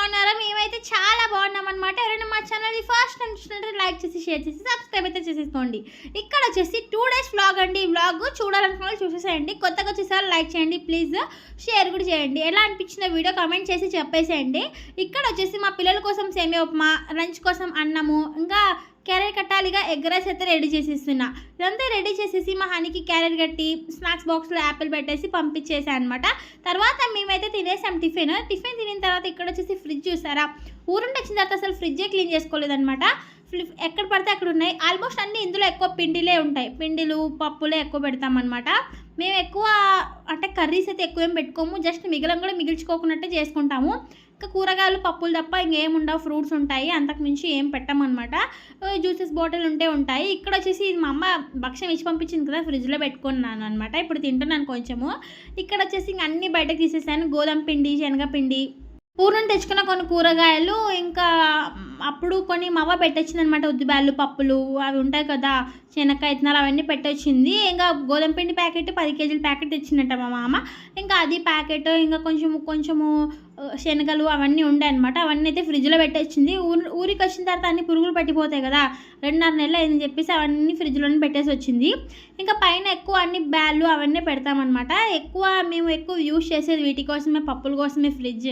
బాగున్నారా? మేమైతే చాలా బాగున్నాం అనమాట ఎవరైనా మా ఛానల్ని ఫస్ట్ టైం చూసినట్టు లైక్ చేసి షేర్ చేసి సబ్స్క్రైబ్ అయితే చేసేసుకోండి. ఇక్కడ వచ్చేసి టూ డేస్ వ్లాగ్ అండి. వ్లాగ్ చూడాలనుకున్న వాళ్ళు చూసేసేయండి. కొత్తగా చూసారు లైక్ చేయండి. ప్లీజ్ షేర్ కూడా చేయండి. ఎలా అనిపించిన వీడియో కామెంట్ చేసి చెప్పేసేయండి. ఇక్కడ వచ్చేసి మా పిల్లల కోసం సేమియా ఉప్మా లంచ్ కోసం అన్నము ఇంకా క్యారెట్ కట్టాలిగా ఎగ్ రైస్ అయితే రెడీ చేసేస్తున్నా. ఇదంతా రెడీ చేసేసి మా హనీకి క్యారెట్ కట్టి స్నాక్స్ బాక్స్లో యాపిల్ పెట్టేసి పంపించేసాను అనమాట తర్వాత మేమైతే తినేసాం టిఫిన్. టిఫిన్ తినిన తర్వాత ఇక్కడ వచ్చేసి ఫ్రిడ్జ్ చూసారా? ఊరుండి వచ్చిన తర్వాత అసలు ఫ్రిడ్జే క్లీన్ చేసుకోలేదనమాట ఎక్కడ పడితే అక్కడ ఉన్నాయి. ఆల్మోస్ట్ అన్ని ఇందులో ఎక్కువ పిండిలే ఉంటాయి. పిండిలు పప్పులే ఎక్కువ పెడతామన్నమాట. మేము ఎక్కువ అంటే కర్రీస్ అయితే ఎక్కువ ఏం పెట్టుకోము. జస్ట్ మిగిలిన కూడా మిగిల్చుకోకున్నట్టే చేసుకుంటాము. ఇంకా కూరగాయలు పప్పులు తప్ప ఇంకేం ఉండవు. ఫ్రూట్స్ ఉంటాయి. అంతకుమించి ఏం పెట్టమన్నమాట. జ్యూసెస్ బాటిల్ ఉంటే ఉంటాయి. ఇక్కడ వచ్చేసి ఇది మా అమ్మ భక్ష్యం ఇచ్చి పంపించింది కదా ఫ్రిడ్జ్లో పెట్టుకున్నాను అనమాట ఇప్పుడు తింటున్నాను కొంచెము. ఇక్కడ వచ్చేసి ఇంక అన్ని బయటకు తీసేసాను. గోధుమ పిండి శనగపిండి ఊరు తెచ్చుకున్న కొన్ని కూరగాయలు ఇంకా అప్పుడు కొన్ని మవ్వ పెట్టొచ్చింది అనమాట ఉద్దిబ్యాళ్ళు పప్పులు అవి ఉంటాయి కదా శనక్కాయ ఇత్తనాలు అవన్నీ పెట్టొచ్చింది. ఇంకా గోధుమ పిండి ప్యాకెట్ పది కేజీల ప్యాకెట్ తెచ్చిందట మా మామ. ఇంకా అది ప్యాకెట్ ఇంకా కొంచెము కొంచెము శనగలు అవన్నీ ఉండే అనమాట అవన్నీ అయితే ఫ్రిడ్జ్లో పెట్టేసింది. ఊరి ఊరికి వచ్చిన తర్వాత అన్ని పురుగులు పట్టిపోతాయి కదా. రెండున్నర నెలలు అయిందని చెప్పేసి అవన్నీ ఫ్రిడ్జ్లోనే పెట్టేసి వచ్చింది. ఇంకా పైన ఎక్కువ అన్ని బ్యాళ్ళు అవన్నీ పెడతామన్నమాట. ఎక్కువ మేము ఎక్కువ యూజ్ చేసేది వీటి కోసమే పప్పుల కోసమే ఫ్రిడ్జ్.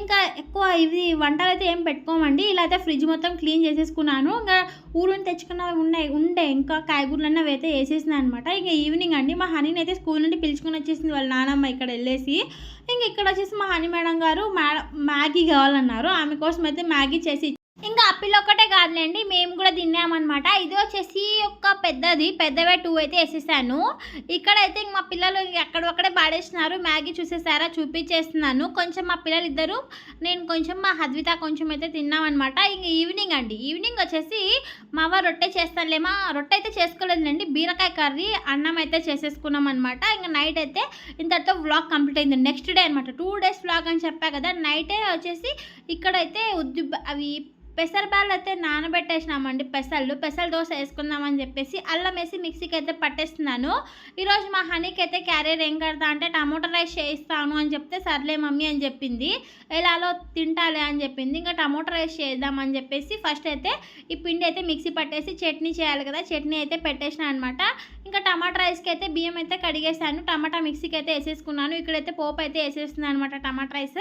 ఇంకా ఎక్కువ ఇవి వంటలు అయితే ఏం పెట్టుకోమండి. ఇలా అయితే ఫ్రిడ్జ్ మొత్తం క్లీన్ చేసేసుకున్నాను. ఇంకా ఊరుని తెచ్చుకున్నవి ఉన్నాయి ఉండే. ఇంకా కాయగూరలన్నీ అవి అయితే వేసేసినాయి అనమాట ఇంకా ఈవినింగ్ అండి. మా హనీని అయితే స్కూల్ నుండి పిలుచుకొని వచ్చేసింది వాళ్ళ నానమ్మ ఇక్కడ వెళ్ళేసి ఇంక ఇక్కడ వచ్చేసి మా హనీ మేడం గారు మ్యా- మ్యాగీ కావాలన్నారు. ఆమె కోసం అయితే మ్యాగీ చేసి ఇంకా అప్పిల్ ఒక్కటే కాదులేండి మేము కూడా తిన్నామన్నమాట. ఇది వచ్చేసి ఒక పెద్దది పెద్దవే టూ అయితే వేసేసాను. ఇక్కడైతే ఇంక మా పిల్లలు ఇంక ఎక్కడొక్కడే పాడేసినారు. మ్యాగీ చూసేసారా చూపించేస్తున్నాను. కొంచెం మా పిల్లలు ఇద్దరు నేను కొంచెం మా హద్విత కొంచెం అయితే తిన్నామన్నమాట. ఇంక ఈవినింగ్ అండి ఈవినింగ్ వచ్చేసి మా అవ్వ రొట్టె చేస్తానులేమా రొట్టె అయితే చేసుకోలేదులేండి. బీరకాయ కర్రీ అన్నం అయితే చేసేసుకున్నాం అనమాట ఇంకా నైట్ అయితే ఇంతటితో వ్లాగ్ కంప్లీట్ అయింది. నెక్స్ట్ డే అనమాట టూ డేస్ వ్లాగ్ అని చెప్పా కదా నైటే వచ్చేసి ఇక్కడైతే ఉద్దు అవి పెసరబాళ్ళు అయితే నానబెట్టేసినామండి పెసళ్ళు పెసల దోశ వేసుకుందామని చెప్పేసి అల్లం వేసి మిక్సీకి అయితే పట్టేస్తున్నాను. ఈరోజు మా హనీకి అయితే క్యారియర్ ఏం కడతా అంటే టమోటా రైస్ చేయిస్తాను అని చెప్తే సర్లే మమ్మీ అని చెప్పింది. ఎలాలో తింటాలే అని చెప్పింది. ఇంకా టమోటా రైస్ చేద్దామని చెప్పేసి ఫస్ట్ అయితే ఈ పిండి అయితే మిక్సీ పట్టేసి చట్నీ చేయాలి కదా చట్నీ అయితే పెట్టేసిన అనమాట ఇంకా టమాటా రైస్కి అయితే బియ్యం అయితే కడిగేసాను టమాటా మిక్సీకి అయితే వేసేసుకున్నాను. ఇక్కడైతే పోపు అయితే వేసేస్తుంది అనమాట టమాటా రైస్.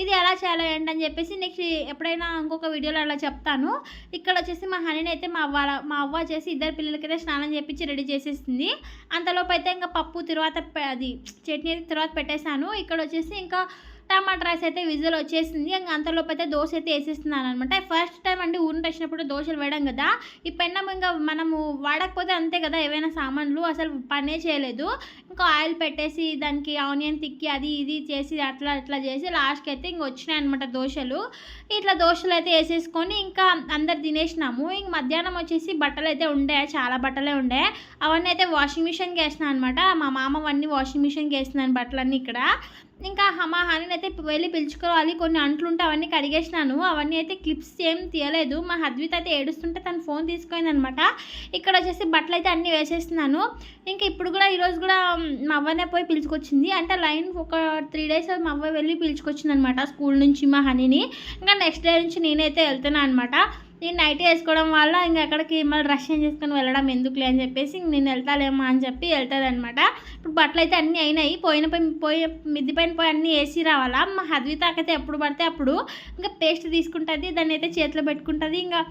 ఇది ఎలా చేయాలో ఏంటని చెప్పేసి నెక్స్ట్ ఎప్పుడైనా ఇంకొక వీడియోలో అలా చెప్తాను. ఇక్కడ వచ్చేసి మా హనీని అయితే మా అవ్వ మా అవ్వ వచ్చేసి ఇద్దరు పిల్లలకైతే స్నానం చేపించి రెడీ చేసేసింది. అంతలోపు అయితే ఇంకా పప్పు తర్వాత అది చట్నీ అయితే తర్వాత పెట్టేశాను. ఇక్కడ వచ్చేసి ఇంకా టమాటా రైస్ అయితే విజిల్ వచ్చేసింది. ఇంకా అంతలోపు అయితే దోశ అయితే వేసేస్తున్నాను అనమాట ఫస్ట్ టైం అండి ఊరిని వచ్చినప్పుడు దోశలు వేయడం కదా. ఈ పెన్నం ఇంకా మనము వాడకపోతే అంతే కదా ఏవైనా సామాన్లు అసలు పనే చేయలేదు. ఇంకా ఆయిల్ పెట్టేసి దానికి ఆనియన్ తిక్కి అది ఇది చేసి అట్లా అట్లా చేసి లాస్ట్కి అయితే ఇంక వచ్చినాయి అనమాట దోశలు. ఇట్లా దోశలు అయితే వేసేసుకొని ఇంకా అందరు తినేసినాము. ఇంక మధ్యాహ్నం వచ్చేసి బట్టలు అయితే ఉండే చాలా బట్టలే ఉండే. అవన్నీ అయితే వాషింగ్ మిషన్కి వేసినాను అనమాట మా మామ అవన్నీ వాషింగ్ మిషన్కి వేసినాను బట్టలన్నీ ఇక్కడ. ఇంకా మా హనీని అయితే వెళ్ళి పిలుచుకోవాలి. కొన్ని అంట్లు ఉంటే అవన్నీ కడిగేసినాను. అవన్నీ అయితే క్లిప్స్ ఏం తీయలేదు. మా హద్విత అయితే ఏడుస్తుంటే తను ఫోన్ తీసుకుంది అనమాట ఇక్కడ వచ్చేసి బట్టలు అయితే అన్నీ వేసేస్తున్నాను. ఇంకా ఇప్పుడు కూడా ఈరోజు కూడా మా అవ్వనే పోయి పిలుచుకొచ్చింది. అంటే లైన్ ఒక త్రీ డేస్ మా అవ్వ వెళ్ళి పిలుచుకొచ్చింది అనమాట స్కూల్ నుంచి మా హనీని. ఇంకా నెక్స్ట్ డే నుంచి నేనైతే వెళ్తున్నాను అనమాట. నేను నైట్ వేసుకోవడం వల్ల ఇంకా ఎక్కడికి మళ్ళీ రష్ చేసుకొని వెళ్ళడం ఎందుకులే అని చెప్పేసి ఇంక నేను వెళ్తాలేమో అని చెప్పి వెళ్తుంది అనమాట ఇప్పుడు బట్టలు అయితే అన్నీ అయినాయి. పోయిన పోయి మిద్ది పైన పోయి అన్నీ వేసి రావాలా? మా హద్వితాకైతే ఎప్పుడు పడితే అప్పుడు ఇంకా పేస్ట్ తీసుకుంటుంది దాన్ని అయితే చేతిలో పెట్టుకుంటుంది ఇంకా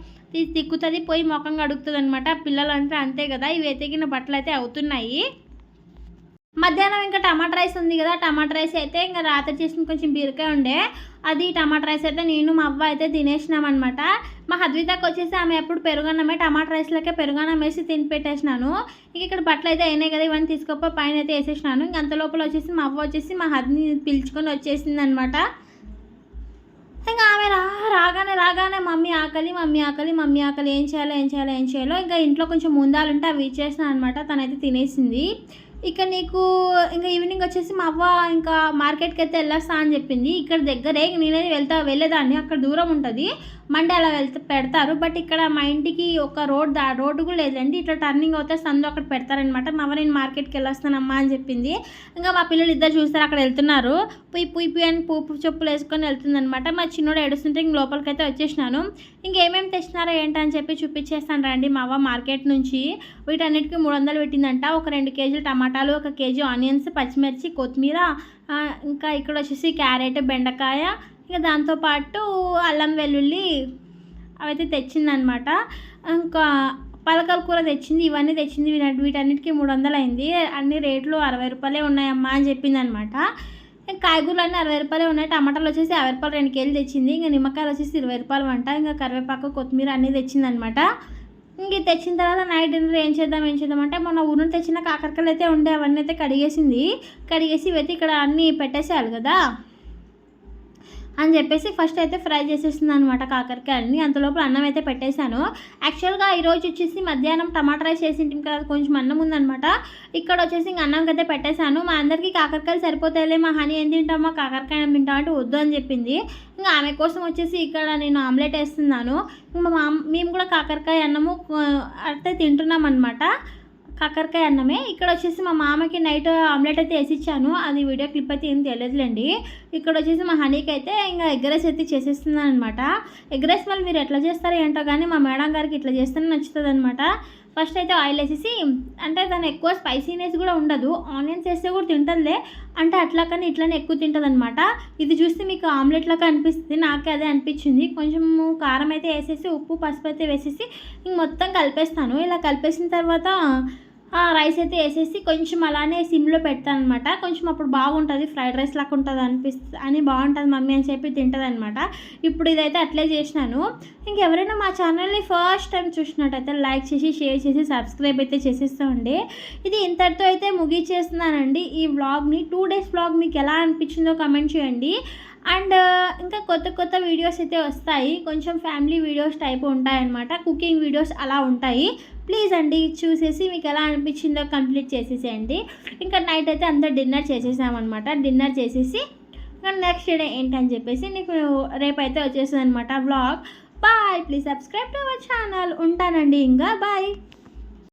తిక్కుతుంది పోయి ముఖం కడుగుతుంది అనమాట పిల్లలంతా అంతే కదా ఇవి ఎతికిన బట్టలు అయితే అవుతున్నాయి. మధ్యాహ్నం ఇంకా టమాటా రైస్ ఉంది కదా టమాటా రైస్ అయితే ఇంకా రాత్రి చేసిన కొంచెం బీరకాయ ఉండే. అది టమాటా రైస్ అయితే నేను మా అవ్వ అయితే తినేసినామన్నమాట. మా హద్వితకు వచ్చేసి ఆమె ఎప్పుడు పెరుగన్నమే టమాటా రైస్లకే పెరుగన్నం వేసి తిని పెట్టేసినాను. ఇంక ఇక్కడ బట్టలు అయితే అయినాయి కదా ఇవన్నీ తీసుకొప్ప పైన అయితే వేసేసినాను. ఇంక అంత లోపల వచ్చేసి మా అవ్వ వచ్చేసి మా హద్ని పిలుచుకొని వచ్చేసింది అనమాట ఇంకా ఆమె రా రాగానే రాగానే మమ్మీ ఆకలి మమ్మీ ఆకలి మమ్మీ ఆకలి ఏం చేయాలో ఏం చేయాలో ఏం చేయాలో. ఇంకా ఇంట్లో కొంచెం ముందాలు ఉంటే అవి ఇచ్చేసిన అనమాట తనైతే తినేసింది. ఇక నీకు ఇంకా ఈవినింగ్ వచ్చేసి మా అవ్వ ఇంకా మార్కెట్కి అయితే వెళ్ళొస్తా అని చెప్పింది. ఇక్కడ దగ్గరే నేనైతే వెళ్తా వెళ్ళేదాన్ని. అక్కడ దూరం ఉంటుంది. మండే అలా వెళ్తే పెడతారు. బట్ ఇక్కడ మా ఇంటికి ఒక రోడ్ దా రోడ్డు కూడా లేదండి. ఇట్లా టర్నింగ్ అవుతే సందు అక్కడ పెడతారనమాట మా అవ్వ నేను మార్కెట్కి వెళ్ళొస్తానమ్మా అని చెప్పింది. ఇంకా మా పిల్లలు ఇద్దరు చూస్తారు అక్కడ వెళ్తున్నారు. పుయ్ పుయ్ పుయ్ అని పూపు చెప్పులు వేసుకొని వెళ్తుందనమాట మా చిన్నోడు ఏడుస్తుంటే ఇంక లోపలికైతే వచ్చేసినాను. ఇంకేమేమి తెచ్చినారో ఏంటని చెప్పి చూపించేస్తాను రండి మా అవ్వ మార్కెట్ నుంచి. వీటన్నిటికీ మూడు వందలు పెట్టిందంట. ఒక రెండు కేజీలు టమాటా టమాటాలు ఒక కేజీ ఆనియన్స్ పచ్చిమిర్చి కొత్తిమీర ఇంకా ఇక్కడ వచ్చేసి క్యారెట్ బెండకాయ ఇంకా దాంతోపాటు అల్లం వెల్లుల్లి అవైతే తెచ్చిందనమాట ఇంకా పలకల కూర తెచ్చింది ఇవన్నీ తెచ్చింది వీటన్నిటికీ మూడు వందలు అయింది. అన్ని రేట్లు అరవై రూపాయలే ఉన్నాయమ్మా అని చెప్పింది అనమాట కాయగూరలు అన్నీ అరవై రూపాయలే ఉన్నాయి. టమాటాలు వచ్చేసి యాభై రూపాయలు రెండు కేజీలు తెచ్చింది. ఇంకా నిమ్మకాయలు వచ్చేసి ఇరవై రూపాయలు వంట. ఇంకా కరివేపాకు కొత్తిమీర అన్నీ తెచ్చిందనమాట ఇంక తెచ్చిన తర్వాత నైట్ డిన్నర్ ఏం చేద్దాం ఏం చేద్దాం అంటే మొన్న ఊరు తెచ్చిన కాకరకాయలు అయితే ఉండే అవన్నీ అయితే కడిగేసింది. కడిగేసి ఇవైతే ఇక్కడ అన్నీ పెట్టేసేయాలి కదా. అని చెప్పేసి ఫస్ట్ అయితే ఫ్రై చేసేసింది అనమాట కాకరకాయలని అంతలోపు అన్నం అయితే పెట్టేశాను. యాక్చువల్గా ఈరోజు వచ్చేసి మధ్యాహ్నం టమాటా రైస్ చేసింటాం కదా కొంచెం అన్నం ఉందనమాట ఇక్కడ వచ్చేసి ఇంక అన్నంకి అయితే పెట్టేశాను. మా అందరికీ కాకరకాయలు సరిపోతాయిలే మా హనీ ఏం తింటామా కాకరకాయ తింటామంటే వద్దు అని చెప్పింది. ఇంకా ఆమె కోసం వచ్చేసి ఇక్కడ నేను ఆమ్లెట్ వేస్తున్నాను. మా మామ- మేము కూడా కాకరకాయ అన్నము ఆ, అయితే తింటున్నాం అనమాట కాకరకాయ అన్నమే. ఇక్కడ వచ్చేసి మా మామకి నైట్ ఆమ్లెట్ అయితే వేసిచ్చాను. అది వీడియో క్లిప్ అయితే ఏం తెలియదులేండి. ఇక్కడ వచ్చేసి మా హనీకి అయితే ఇంకా ఎగ్ రైస్ అయితే చేసేస్తున్నాను అనమాట ఎగ్ రైస్ మళ్ళీ మీరు ఎట్లా చేస్తారో ఏంటో కానీ మా మేడం గారికి ఇట్లా చేస్తేనే నచ్చుతుంది అనమాట ఫస్ట్ అయితే ఆయిల్ వేసేసి అంటే దాని ఎక్కువ స్పైసీనెస్ కూడా ఉండదు. ఆనియన్స్ వేస్తే కూడా తింటుందిలే. అంటే అట్లా కానీ ఇట్లానే ఎక్కువ తింటుంది అనమాట ఇది చూస్తే మీకు ఆమ్లెట్ లాగా అనిపిస్తుంది. నాకే అదే అనిపించింది. కొంచెం కారం అయితే వేసేసి ఉప్పు పసుపు అయితే వేసేసి ఇంక మొత్తం కలిపేస్తాను. ఇలా కలిపేసిన తర్వాత రైస్ అయితే వేసేసి కొంచెం అలానే సిమ్లో పెడతాను అనమాట కొంచెం అప్పుడు బాగుంటుంది ఫ్రైడ్ రైస్ లాగా ఉంటుంది అనిపిస్తుంది అని బాగుంటుంది మమ్మీ అని చెప్పి తింటుంది అనమాట ఇప్పుడు ఇదైతే అట్లే చేసినాను. ఇంకెవరైనా మా ఛానల్ని ఫస్ట్ టైం చూసినట్టయితే లైక్ చేసి షేర్ చేసి సబ్స్క్రైబ్ అయితే చేసేస్తామండి ఇది ఇంతటితో అయితే ముగిచేస్తున్నానండి. ఈ వ్లాగ్ని టూ డేస్ వ్లాగ్ మీకు ఎలా అనిపించిందో కమెంట్ చేయండి. అండ్ ఇంకా కొత్త కొత్త వీడియోస్ అయితే వస్తాయి. కొంచెం ఫ్యామిలీ వీడియోస్ టైప్ ఉంటాయన్నమాట. కుకింగ్ వీడియోస్ అలా ఉంటాయి. ప్లీజ్ అండి చూసేసి మీకు ఎలా అనిపించిందో కంప్లీట్ చేసేసేయండి. ఇంకా నైట్ అయితే అంతా డిన్నర్ చేసేసామన్నమాట. డిన్నర్ చేసేసి నెక్స్ట్ డే ఏంటని చెప్పేసి నీకు రేపైతే వచ్చేస్తుంది అనమాట vlog bye please subscribe to our channel ఉంటానండి ఇంకా. బాయ్